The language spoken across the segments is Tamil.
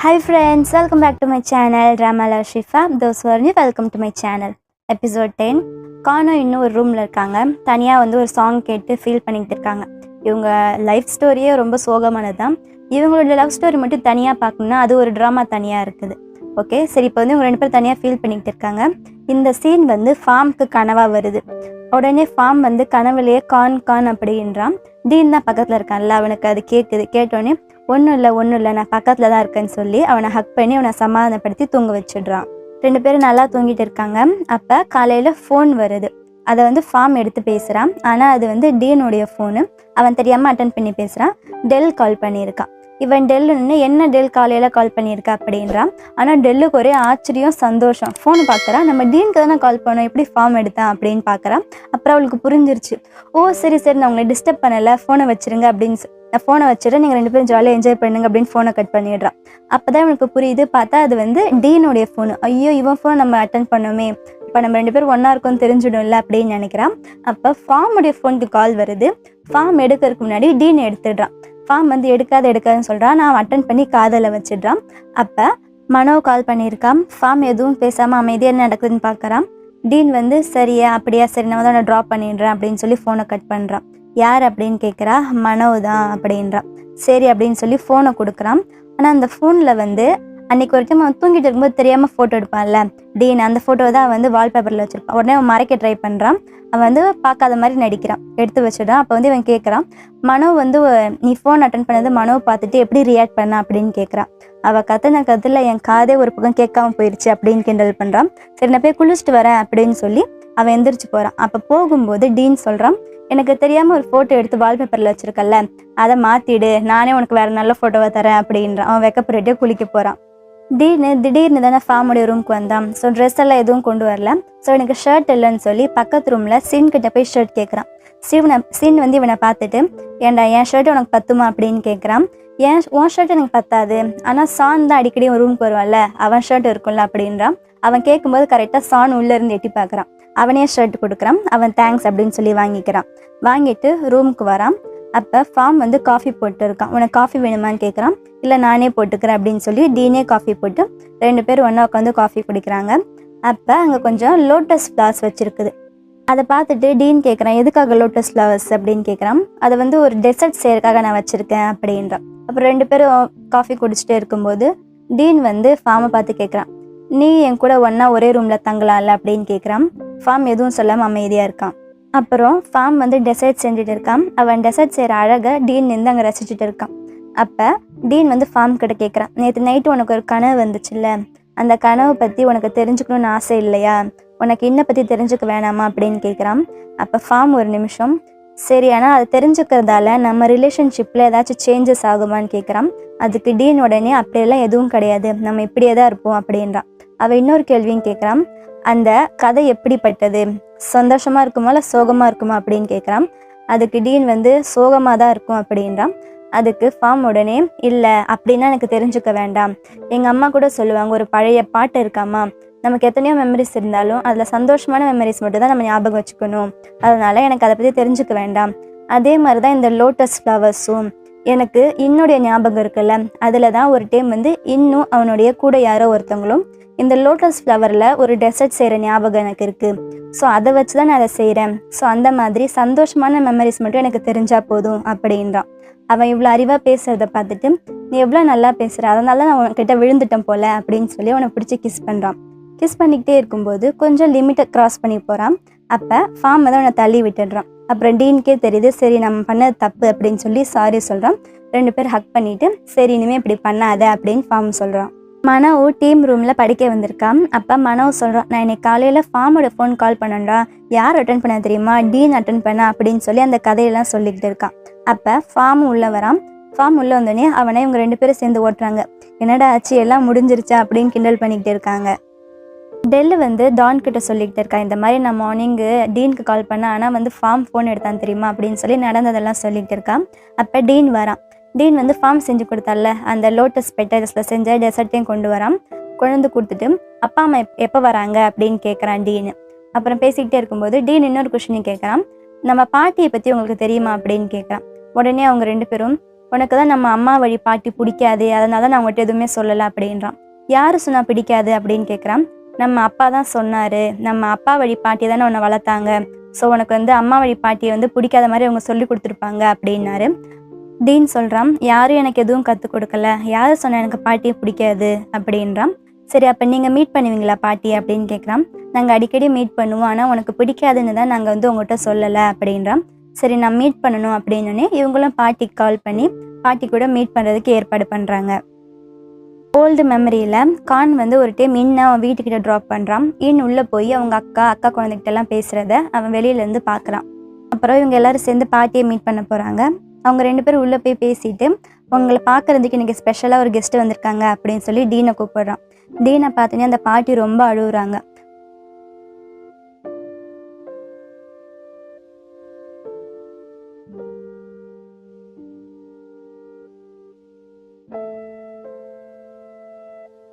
Hi friends welcome back to my channel Ramala Shifa those who are new, welcome to my channel. Episode 10. கானோ இன்னும் ஒரு ரூமில் இருக்காங்க. தனியாக வந்து ஒரு சாங் கேட்டு ஃபீல் பண்ணிக்கிட்டு இருக்காங்க. இவங்க லைஃப் ஸ்டோரியே ரொம்ப சோகமானது தான் இவங்களோட லவ் ஸ்டோரி மட்டும் தனியாக பார்க்கணுன்னா அது ஒரு ட்ராமா தனியாக இருக்குது. ஓகே சரி இப்போ வந்து இவங்க ரெண்டு பேரும் தனியாக ஃபீல் பண்ணிக்கிட்டு இருக்காங்க. இந்த சீன் வந்து ஃபார்முக்கு கனவாக வருது. உடனே ஃபார்ம் வந்து கனவுலேயே கான் கான் அப்படின்றான். டீன் தான் பக்கத்தில் இருக்கான்ல அவனுக்கு அது கேட்குது கேட்டோடனே ஒன்றும் இல்லை ஒன்றும் இல்லை நான் பக்கத்தில் தான் இருக்கேன்னு சொல்லி அவனை ஹக் பண்ணி அவனை சமாதானப்படுத்தி தூங்க வச்சிடுறான். ரெண்டு பேரும் நல்லா தூங்கிட்டு இருக்காங்க. அப்போ காலையில் ஃபோன் வருது. அதை வந்து ஃபார்ம் எடுத்து பேசுகிறான் ஆனால் அது வந்து டீனுடைய ஃபோனு அவன் தெரியாமல் அட்டன் பண்ணி பேசுகிறான் டெல் கால் பண்ணியிருக்கான். இவன் டெல்லுன்னு என்ன டெல் காலையில் கால் பண்ணியிருக்கா? அப்படின்றான். ஆனால் டெல்லுக்கு ஒரே ஆச்சரியம் சந்தோஷம். ஃபோன் பார்க்குறான் நம்ம டீனுக்கு தானே கால் பண்ணோம். எப்படி ஃபார்ம் எடுத்தான்? அப்படின்னு பார்க்குறான் அப்புறம் அவளுக்கு புரிஞ்சிருச்சு. ஓ சரி சரி. நான் உங்களை டிஸ்டர்ப் பண்ணலை. ஃபோனை வச்சுருங்க. அப்படின்னு நான் ஃபோனை வச்சுட்டு நீங்கள் ரெண்டு பேரும் ஜாலியாக என்ஜாய் பண்ணுங்க அப்படின்னு ஃபோனை கட் பண்ணிடுறான். அப்போ தான் இவனுக்கு புரியுது. பார்த்தா அது வந்து டீனுடைய ஃபோனு ஐயோ இவன் ஃபோன் நம்ம அட்டன் பண்ணோமே. இப்போ நம்ம ரெண்டு பேரும் ஒன்றா இருக்கோம்னு தெரிஞ்சிடும்ல அப்படின்னு நினைக்கிறான். அப்போ ஃபார்முடைய ஃபோனுக்கு கால் வருது. ஃபார்ம் எடுக்கிறதுக்கு முன்னாடி டீன் எடுத்துடுறான். ஃபார்ம் வந்து எடுக்காத எடுக்காதுன்னு சொல்கிறான் நான் அட்டன் பண்ணி காதலை வச்சிடுறான். அப்போ மனோ கால் பண்ணியிருக்கான். ஃபார்ம் எதுவும் பேசாமல் அமைதியாக என்ன நடக்குதுன்னு பார்க்குறான். டீன் வந்து சரியா அப்படியா சரி நான் வந்து ட்ராப் பண்ணிடுறேன் அப்படின்னு சொல்லி ஃபோனை கட் பண்ணுறான் யார் அப்படின்னு கேட்குறா மனோ தான் அப்படின்றான் சரி அப்படின்னு சொல்லி ஃபோனை கொடுக்குறான். ஆனால் அந்த ஃபோனில் வந்து அன்னைக்கு வரைக்கும் அவன் தூங்கிட்டு இருக்கும்போது தெரியாமல் ஃபோட்டோ எடுப்பான்ல. டீன் அந்த ஃபோட்டோ தான் அவன் வந்து வால்பேப்பரில் வச்சுருப்பான். உடனே அவன் மறைக்க ட்ரை பண்ணுறான் அவன் வந்து பார்க்காத மாதிரி நடிக்கிறான். எடுத்து வச்சிடுறான். அப்போ வந்து இவன் கேட்குறான் மனோ வந்து நீ ஃபோன் அட்டன் பண்ணது மனோ பார்த்துட்டு எப்படி ரியாக்ட் பண்ண? அப்படின்னு கேட்குறான். அவள் கத்துன கத்தில் என் காதே ஒரு பக்கம் கேட்காம போயிடுச்சு அப்படின்னு கிண்டல் பண்ணுறான் சரி நான் போய் குளிச்சுட்டு வரேன் அப்படின்னு சொல்லி அவன் எந்திரிச்சு போகிறான் அப்போ போகும்போது டீன் சொல்கிறான் எனக்கு தெரியாமல் ஒரு ஃபோட்டோ எடுத்து வால்பேப்பரில் வச்சுருக்கல அதை மாற்றிடு நானே உனக்கு வேறு நல்ல ஃபோட்டோவை தரேன் அப்படின்றான் அவன் வெக்கப்புறட்டே குளிக்க போகிறான் திடீர்னு திடீர்னு தானே ஃபார்முடைய ரூமுக்கு வந்தான். ஸோ ட்ரெஸ் எல்லாம் எதுவும் கொண்டு வரல. ஸோ எனக்கு ஷர்ட் இல்லைன்னு சொல்லி பக்கத்து ரூமில் சீன் கிட்ட போய் ஷர்ட் கேட்குறான் சிவனை சீன் வந்து இவனை பார்த்துட்டு ஏன்டா என் ஷர்ட் உனக்கு பத்துமா? அப்படின்னு கேட்குறான் ஏன் உன் ஷர்ட் எனக்கு பத்தாது. ஆனால் சான் தான் அடிக்கடி உன் ரூமுக்கு வருவான்ல அவன் ஷர்ட் இருக்கும்ல அப்படின்றான். அவன் கேட்கும்போது கரெக்டாக சான் உள்ளே இருந்து எட்டி பார்க்குறான். அவனே ஷர்ட் கொடுக்குறான். அவன் தேங்க்ஸ் அப்படின்னு சொல்லி வாங்கிக்கிறான். வாங்கிட்டு ரூமுக்கு வரான். அப்போ ஃபார்ம் வந்து காஃபி போட்டு இருக்கான் உனக்கு காஃபி வேணுமான்னு கேட்குறான் இல்லை நானே போட்டுக்கிறேன் அப்படின்னு சொல்லி டீனே காஃபி போட்டு ரெண்டு பேரும் ஒன்றா உட்காந்து காஃபி குடிக்கிறாங்க. அப்போ அங்கே கொஞ்சம் லோட்டஸ் ஃப்ளவர்ஸ் வச்சுருக்குது. அதை பார்த்துட்டு டீன் கேட்குறான் எதுக்காக லோட்டஸ் ஃப்ளவர்ஸ் அப்படின்னு கேட்குறான் அதை வந்து ஒரு டெசர்ட் செய்யறதுக்காக நான் வச்சுருக்கேன் அப்படின்றான். அப்புறம் ரெண்டு பேரும் காஃபி குடிச்சிட்டே இருக்கும்போது டீன் வந்து ஃபார்மை பார்த்து கேட்குறான் நீ என் கூட ஒன்றா ஒரே ரூமில் தங்கலாம்ல அப்படின்னு கேட்குறான் ஃபார்ம் எதுவும் சொல்லாமல் அமைதியாக இருக்கான். அப்புறம் ஃபார்ம் வந்து டெசர்ட் செஞ்சுட்டு இருக்கான். அவன் டெசர்ட் செய்கிற அழகை டீன் நின்று அங்கே ரசிச்சுட்டு இருக்கான். அப்போ டீன் வந்து ஃபார்ம் கிட்ட கேட்குறான் நேற்று நைட்டு உனக்கு ஒரு கனவு வந்துச்சுல்ல. அந்த கனவை பற்றி உனக்கு தெரிஞ்சுக்கணும்னு ஆசை இல்லையா? உனக்கு இன்னை பற்றி தெரிஞ்சுக்க வேணாமா அப்படின்னு கேட்குறான் அப்போ ஃபார்ம் ஒரு நிமிஷம் சரி ஆனால் அது தெரிஞ்சுக்கிறதால நம்ம ரிலேஷன்ஷிப்பில் ஏதாச்சும் சேஞ்சஸ் ஆகுமான்னு கேட்குறான் அதுக்கு டீன் உடனே அப்படியெல்லாம் எதுவும் கிடையாது. நம்ம இப்படியே தான் இருப்போம் அப்படின்றான். அவள் இன்னொரு கேள்வியும் கேட்குறான் அந்த கதை எப்படிப்பட்டது? சந்தோஷமாக இருக்குமா இல்லை சோகமாக இருக்குமா அப்படின்னு கேட்குறான் அதுக்கு டீன் வந்து சோகமாக தான் இருக்கும் அப்படின்றான் அதுக்கு ஃபார்ம் உடனே இல்லை அப்படின்னா எனக்கு தெரிஞ்சுக்க வேண்டாம். எங்கள் அம்மா கூட சொல்லுவாங்க ஒரு பழைய பாட்டு இருக்காமா? நமக்கு எத்தனையோ மெமரிஸ் இருந்தாலும் அதில் சந்தோஷமான மெமரிஸ் மட்டும் தான் நம்ம ஞாபகம் வச்சுக்கணும். அதனால் எனக்கு அதை பற்றி தெரிஞ்சுக்க வேண்டாம். அதே மாதிரி தான் இந்த லோட்டஸ் ஃப்ளவர்ஸும் எனக்கு இன்னுடைய ஞாபகம் இருக்குல்ல அதில் தான் ஒரு டைம் வந்து இன்னும் அவனுடைய கூட யாரோ ஒருத்தவங்களும் இந்த லோட்டஸ் ஃப்ளவரில் ஒரு டெசர்ட் செய்கிற ஞாபகம் எனக்கு இருக்குது ஸோ அதை வச்சு தான் நான் அதை செய்கிறேன் ஸோ அந்த மாதிரி சந்தோஷமான மெமரிஸ் மட்டும் எனக்கு தெரிஞ்சால் போதும் அப்படின்றான். அவன் இவ்வளோ அறிவாக பேசுகிறத பார்த்துட்டு நீ எவ்வளோ நல்லா பேசுகிற அதனால நான் உன்கிட்ட விழுந்துட்டேன் போல அப்படின்னு சொல்லி அவனை பிடிச்சி கிஸ் பண்ணுறான் கிஸ் பண்ணிக்கிட்டே இருக்கும்போது கொஞ்சம் லிமிட்டை க்ராஸ் பண்ணி போகிறான் அப்போ ஃபார்ம் வந்து அவனை தள்ளி விட்டுடுறான். அப்புறம் டீனுக்கே தெரியுது சரி நம்ம பண்ணது தப்பு அப்படின்னு சொல்லி சாரி சொல்கிறான் ரெண்டு பேர் ஹக் பண்ணிவிட்டு சரி இனிமேல் இப்படி பண்ணாத அப்படின்னு ஃபார்ம் சொல்கிறான் மனோ டீம் ரூமில் படிக்க வந்திருக்கான் அப்போ மனோ சொல்கிறான் நான் இன்னைக்கு காலையில் ஃபார்மோட ஃபோன் கால் பண்ணண்டா யார் அட்டன் பண்ண தெரியுமா? டீன் அட்டன் பண்ண? அப்படின்னு சொல்லி அந்த கதையெல்லாம் சொல்லிக்கிட்டு இருக்கான் அப்போ ஃபார்ம் உள்ளே வரான் ஃபார்ம் உள்ளே வந்தோடனே அவனை இவங்க ரெண்டு பேரும் சேர்ந்து ஓட்டுறாங்க. என்னடா ஆச்சு? எல்லாம் முடிஞ்சிருச்சா? அப்படின்னு கிண்டல் பண்ணிக்கிட்டு இருக்காங்க. டெல்லு வந்து டான் கிட்ட சொல்லிக்கிட்டு இருக்கா இந்த மாதிரி நான் மார்னிங்கு டீனுக்கு கால் பண்ணேன் ஆனால் வந்து ஃபார்ம் ஃபோன் எடுத்தான் தெரியுமா? அப்படின்னு சொல்லி நடந்ததெல்லாம் சொல்லிக்கிட்டு இருக்கான் அப்போ டீன் வரான் டீன் வந்து ஃபார்ம் செஞ்சு கொடுத்தால அந்த லோட்டஸ் பெட்டர்ஸில் செஞ்ச டெசர்ட்டையும் கொண்டு வரான் கொண்டு கொடுத்துட்டு அப்பா அம்மா எப் எப்போ வராங்க? அப்படின்னு கேட்குறான் டீனு அப்புறம் பேசிக்கிட்டே இருக்கும்போது டீன் இன்னொரு கொஷினையும் கேட்குறான் நம்ம பாட்டியை பற்றி உங்களுக்கு தெரியுமா? அப்படின்னு கேட்குறான் உடனே அவங்க ரெண்டு பேரும் உனக்கு தான் நம்ம அம்மா வழி பாட்டி பிடிக்காது அதனால தான் நான் உங்கள்கிட்ட எதுவுமே சொல்லலை அப்படின்றான். யார் சொன்னால் பிடிக்காது? அப்படின்னு கேட்குறான் நம்ம அப்பா தான் சொன்னார். நம்ம அப்பா வழி பாட்டி தானே உன்னை வளர்த்தாங்க. ஸோ உனக்கு வந்து அம்மா வழி பாட்டியை வந்து பிடிக்காத மாதிரி அவங்க சொல்லி கொடுத்துருப்பாங்க அப்படின்னாரு. டீன் சொல்கிறான் யாரும் எனக்கு எதுவும் கற்றுக் கொடுக்கல. யார் சொன்னால் எனக்கு பாட்டியை பிடிக்காது? அப்படின்றான். சரி அப்போ நீங்கள் மீட் பண்ணுவீங்களா பாட்டி அப்படின்னு கேட்குறான் நாங்கள் அடிக்கடி மீட் பண்ணுவோம். ஆனால் உனக்கு பிடிக்காதுன்னு தான் நாங்கள் வந்து உங்கள்கிட்ட சொல்லலை. அப்படின்றான். சரி நான் மீட் பண்ணணும். அப்படின்னோடனே இவங்களும் பாட்டிக்கு கால் பண்ணி பாட்டி கூட மீட் பண்ணுறதுக்கு ஏற்பாடு பண்ணுறாங்க ஓல்டு மெமரியில் கான் வந்து ஒரு டைம் இன்ன அவன் வீட்டுக்கிட்ட ட்ராப் பண்ணுறான் இன் உள்ளே போய் அவங்க அக்கா அக்கா குழந்தைகிட்டலாம் பேசுகிறத அவன் வெளியிலேருந்து பார்க்குறான் அப்புறம் இவங்க எல்லாரும் சேர்ந்து பாட்டியை மீட் பண்ண போகிறாங்க அவங்க ரெண்டு பேரும் உள்ளே போய் பேசிட்டு உங்களை பார்க்கறதுக்கு இன்னைக்கு ஸ்பெஷலாக ஒரு கெஸ்ட் வந்திருக்காங்க அப்படின்னு சொல்லி டீனை கூப்பிடுறான். டீனை பார்த்தீங்கன்னா அந்த பாட்டி ரொம்ப அழுகுறாங்க.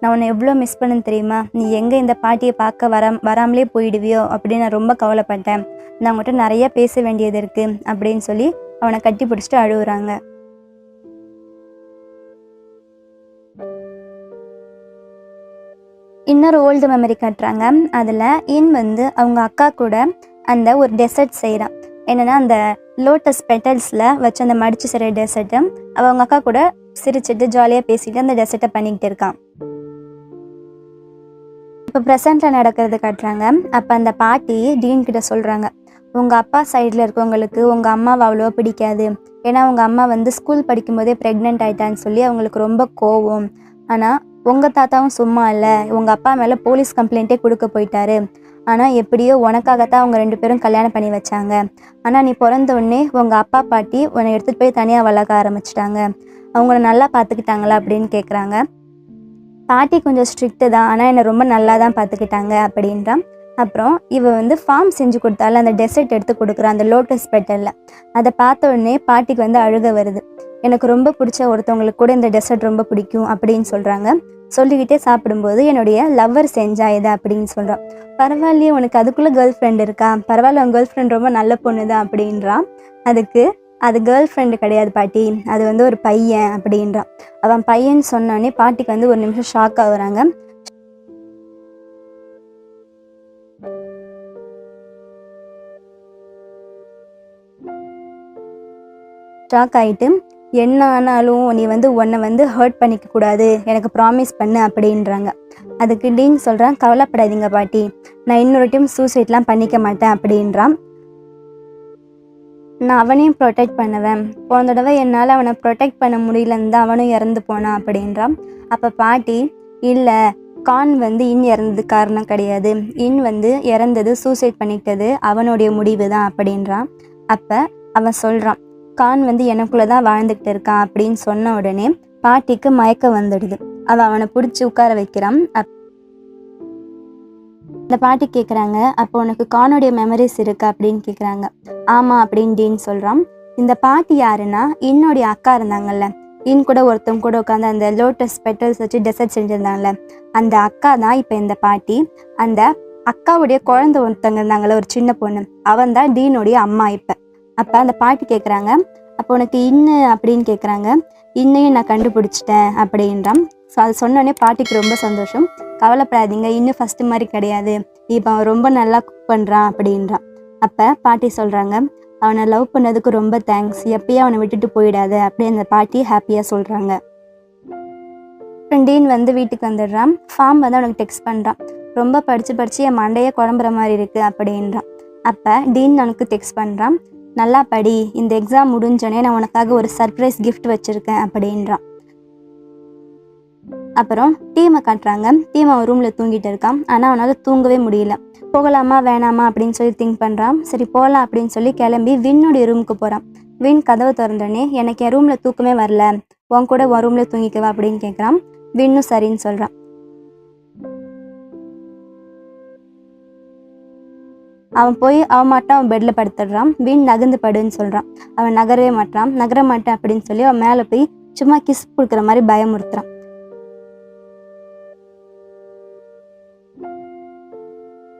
நான் உன்னை எவ்வளோ மிஸ் பண்ணு தெரியுமா? நீ எங்கே இந்த பாட்டியை பார்க்க வர வராமலே போயிடுவியோ? அப்படின்னு நான் ரொம்ப கவலைப்பட்டேன். நான் உங்கள்கிட்ட நிறைய பேச வேண்டியது இருக்குது அப்படின்னு சொல்லி அவனை கட்டி பிடிச்சிட்டு அழுகுறாங்க. இன்னொரு ஓல்டு மெமரி காட்டுறாங்க. அதில் இன் வந்து அவங்க அக்கா கூட அந்த ஒரு டெசர்ட் செய்கிறான் என்னென்னா அந்த லோட்டஸ் பெட்டல்ஸில் வச்சு அந்த மடிச்சு செய்கிற டெசர்ட்டு அவங்க அக்கா கூட சிரிச்சிட்டு ஜாலியாக பேசிட்டு அந்த டெசர்ட்டை பண்ணிக்கிட்டு இருக்கான். இப்போ ப்ரெசண்ட்டில் நடக்கிறது காட்டுறாங்க. அப்போ அந்த பாட்டி டீன் கிட்ட சொல்கிறாங்க உங்கள் அப்பா சைடில் இருக்கவங்களுக்கு உங்கள் அம்மாவை அவ்வளோ பிடிக்காது. ஏன்னா உங்கள் அம்மா வந்து ஸ்கூல் படிக்கும்போதே ப்ரெக்னென்ட் ஆயிட்டான்னு சொல்லி அவங்களுக்கு ரொம்ப கோவம். ஆனால் உங்கள் தாத்தாவும் சும்மா இல்லை. உங்கள் அப்பா மேலே போலீஸ் கம்ப்ளைண்ட்டே கொடுக்க போயிட்டாரு. ஆனால் எப்படியோ உனக்காகத்தான் அவங்க ரெண்டு பேரும் கல்யாணம் பண்ணி வச்சாங்க. ஆனால் நீ பிறந்த உடனே உங்கள் அப்பா பாட்டி உன்னை எடுத்துகிட்டு போய் தனியாக வளர்க்க ஆரம்பிச்சிட்டாங்க. அவங்கள நல்லா பார்த்துக்கிட்டாங்களா அப்படின்னு கேட்குறாங்க பாட்டி கொஞ்சம் ஸ்ட்ரிக்ட்டு தான். ஆனால் என்னை ரொம்ப நல்லா தான் பார்த்துக்கிட்டாங்க அப்படின்றான். அப்புறம் இவ வந்து ஃபார்ம் செஞ்சு கொடுத்தால அந்த டெசர்ட் எடுத்து கொடுக்குறான் அந்த லோட்டஸ் பெட்டலில் அதை பார்த்த உடனே பாட்டிக்கு வந்து அழுக வருது. எனக்கு ரொம்ப பிடிச்ச ஒருத்தவங்களுக்கு கூட இந்த டெசர்ட் ரொம்ப பிடிக்கும் அப்படின்னு சொல்கிறாங்க சொல்லிக்கிட்டே சாப்பிடும்போது என்னுடைய லவ்வர் செஞ்சா இதை அப்படின்னு சொல்கிறான் பரவாயில்லையே உனக்கு அதுக்குள்ளே கேர்ள் ஃப்ரெண்ட் இருக்கா? பரவாயில்ல உன் கேர்ள் ஃப்ரெண்ட் ரொம்ப நல்ல பொண்ணு தான் அப்படின்றான் அதுக்கு அது கேர்ள் ஃப்ரெண்டு கிடையாது பாட்டி அது வந்து ஒரு பையன் அப்படின்றான் அவன் பையன் சொன்னோடனே பாட்டிக்கு வந்து ஒரு நிமிஷம் ஷாக் ஆகுறாங்க. ஸ்ட்ராக் ஆகிட்டு என்ன ஆனாலும் நீ வந்து உன்னை வந்து ஹர்ட் பண்ணிக்க கூடாது. எனக்கு ப்ராமிஸ் பண்ணு அப்படின்றாங்க. அதுக்கு டீன் சொல்கிறான் கவலைப்படாதீங்க பாட்டி. நான் இன்னொரு டைம் சூசைட்லாம் பண்ணிக்க மாட்டேன் அப்படின்றான். நான் அவனையும் ப்ரொடெக்ட் பண்ணுவேன். போன தடவை என்னால் அவனை ப்ரொடெக்ட் பண்ண முடியலன்னு தான் அவனும் இறந்து போனான் அப்படின்றான். அப்போ பாட்டி இல்லை கான் வந்து இன் இறந்தது காரணம் கிடையாது. இன் வந்து இறந்தது சூசைட் பண்ணிக்கிட்டது அவனுடைய முடிவு தான் அப்படின்றான். அப்போ அவன் சொல்கிறான் கான் வந்து எனக்குள்ளே தான் வாழ்ந்துக்கிட்டு இருக்கான் அப்படின்னு சொன்ன உடனே பாட்டிக்கு மயக்கம் வந்துடுது. அவள் அவனை பிடிச்சி உட்கார வைக்கிறான். அப் இந்த பாட்டி கேட்குறாங்க அப்போ உனக்கு கானுடைய மெமரிஸ் இருக்கா அப்படின்னு கேட்குறாங்க ஆமாம் அப்படின்னு டீன் சொல்கிறான் இந்த பாட்டி யாருன்னா இன்னுடைய அக்கா இருந்தாங்கல்ல. இன் கூட ஒருத்தவங்க கூட உட்காந்து அந்த லோட்டஸ் பெட்டல்ஸ் வச்சு டெசர்ட் செஞ்சுருந்தாங்கல்ல. அந்த அக்கா தான் இப்போ இந்த பாட்டி. அந்த அக்காவுடைய குழந்தை ஒருத்தவங்க இருந்தாங்கல்ல ஒரு சின்ன பொண்ணு. அவன் தான் டீனுடைய அம்மா இப்போ. அப்போ அந்த பாட்டி கேட்குறாங்க அப்போ உனக்கு இன்னு அப்படின்னு கேட்குறாங்க இன்னையும் நான் கண்டுபிடிச்சிட்டேன் அப்படின்றான். ஸோ அது சொன்னோடனே பாட்டிக்கு ரொம்ப சந்தோஷம். கவலைப்படாதீங்க இன்னும் ஃபஸ்ட்டு மாதிரி கிடையாது. இப்போ அவன் ரொம்ப நல்லா குக் பண்ணுறான் அப்படின்றான். அப்போ பாட்டி சொல்கிறாங்க அவனை லவ் பண்ணதுக்கு ரொம்ப தேங்க்ஸ் எப்பயும் அவனை விட்டுட்டு போயிடாத. அப்படி அந்த பாட்டி ஹாப்பியாக சொல்கிறாங்க டீன் வந்து வீட்டுக்கு வந்துடுறான். ஃபார்ம் வந்து அவனுக்கு டெக்ஸ்ட் பண்ணுறான் ரொம்ப படித்து படித்து என் மண்டையே குழம்புற மாதிரி இருக்குது அப்படின்றான். அப்போ டீன் அவனுக்கு டெக்ஸ்ட் பண்ணுறான் நல்லா படி இந்த எக்ஸாம் முடிஞ்சோடனே நான் உனக்காக ஒரு சர்ப்ரைஸ் கிஃப்ட் வச்சுருக்கேன் அப்படின்றான். அப்புறம் டீமை காட்டுறாங்க. டீம் அவன் ரூமில் தூங்கிட்டு இருக்கான். ஆனால் அவனால் தூங்கவே முடியல. போகலாமா வேணாமா அப்படின்னு சொல்லி திங்க் பண்ணுறான் சரி போகலாம் அப்படின்னு சொல்லி கிளம்பி வின்னுடைய ரூமுக்கு போகிறான் வின் கதவை திறந்தோடனே எனக்கு என் ரூமில் தூக்கமே வரல. உன் கூட உன் ரூமில் தூங்கிக்கவா? அப்படின்னு கேட்குறான் வின்னும் சரின்னு சொல்கிறான் அவன் போய் அவன் மட்டும் அவன் பெட்டில் படுத்துடுறான். வீண் நகர்ந்து படுன்னு சொல்கிறான் அவன் நகரவே மாட்டான். நகர மாட்டேன் அப்படின்னு சொல்லி அவன் மேலே போய் சும்மா கிஸ் கொடுக்குற மாதிரி பயமுறுத்துறான்.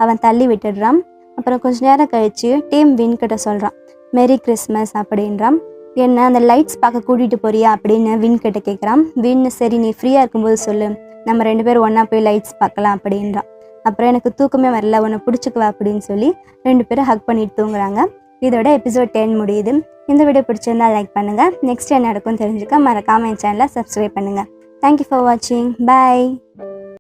அவன் தள்ளி விட்டுடுறான். அப்புறம் கொஞ்ச நேரம் கழிச்சு டீம் வின் கிட்ட சொல்கிறான் மெரி கிறிஸ்மஸ் அப்படின்றான். என்ன அந்த லைட்ஸ் பார்க்க கூட்டிகிட்டு போறியா? அப்படின்னு வின் கிட்ட கேட்குறான் வின் சரி நீ ஃப்ரீயாக இருக்கும்போது சொல்லு. நம்ம ரெண்டு பேரும் ஒன்றா போய் லைட்ஸ் பார்க்கலாம் அப்படின்றான். அப்புறம் எனக்கு தூக்கமே வரல உன்னை பிடிச்சிக்குவா அப்படின்னு சொல்லி ரெண்டு பேரும் ஹக் பண்ணிட்டு தூங்குறாங்க. இதோட எபிசோட் டென் முடியுது. இந்த வீடியோ பிடிச்சிருந்தா லைக் பண்ணுங்கள் நெக்ஸ்ட் என்ன நடக்கும் தெரிஞ்சுக்க மறக்காமல் என் சேனலை சப்ஸ்கிரைப் பண்ணுங்கள் தேங்க்யூ ஃபார் வாட்சிங் பாய்